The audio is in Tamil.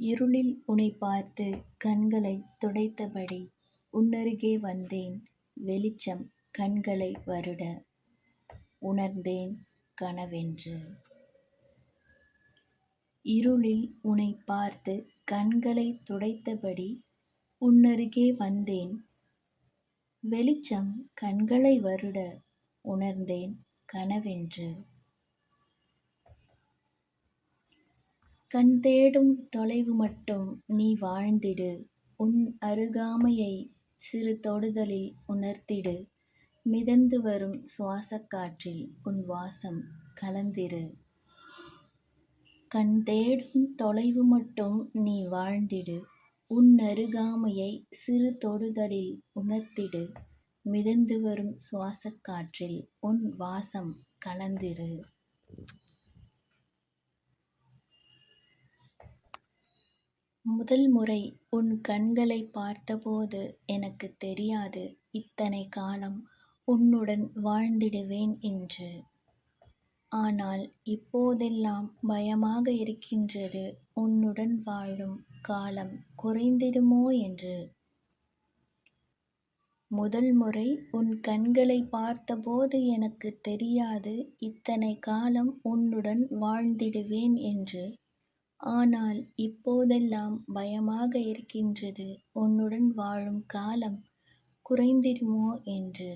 இருளில் உனை பார்த்து கண்களைத் துடைத்தபடி உன்னருகே வந்தேன் வெளிச்சம் கண்களை வருட உணர்ந்தேன் கனவென்று. இருளில் உனை பார்த்து கண்களைத் துடைத்தபடி உன்னருகே வந்தேன் வெளிச்சம் கண்களை வருட உணர்ந்தேன் கனவென்று. கண் தேடும் தொலைவு மட்டும் நீ வாழ்ந்திடு. உன் அருகாமையை சிறு தொடுதலில் உணர்த்திடு. மிதந்து வரும் சுவாசக் சுவாசக்காற்றில் உன் வாசம் கலந்திரு. கண் தேடும் தொலைவு மட்டும் நீ வாழ்ந்திடு. உன் அருகாமையை சிறு தொடுதலில் உணர்த்திடு. மிதந்து வரும் சுவாசக் சுவாசக்காற்றில் உன் வாசம் கலந்திரு. முதல் முறை உன் கண்களை பார்த்தபோது எனக்குத் தெரியாது இத்தனை காலம் உன்னுடன் வாழ்ந்திடுவேன் என்று. ஆனால் இப்போதெல்லாம் பயமாக இருக்கின்றது உன்னுடன் வாழும் காலம் குறைந்திடுமோ என்று. முதல் முறை உன் கண்களை பார்த்தபோது எனக்குத் தெரியாது இத்தனை காலம் உன்னுடன் வாழ்ந்திடுவேன் என்று. ஆனால் இப்போதெல்லாம் பயமாக இருக்கின்றது உன்னுடன் வாழும் காலம் குறைந்திடுமோ என்று.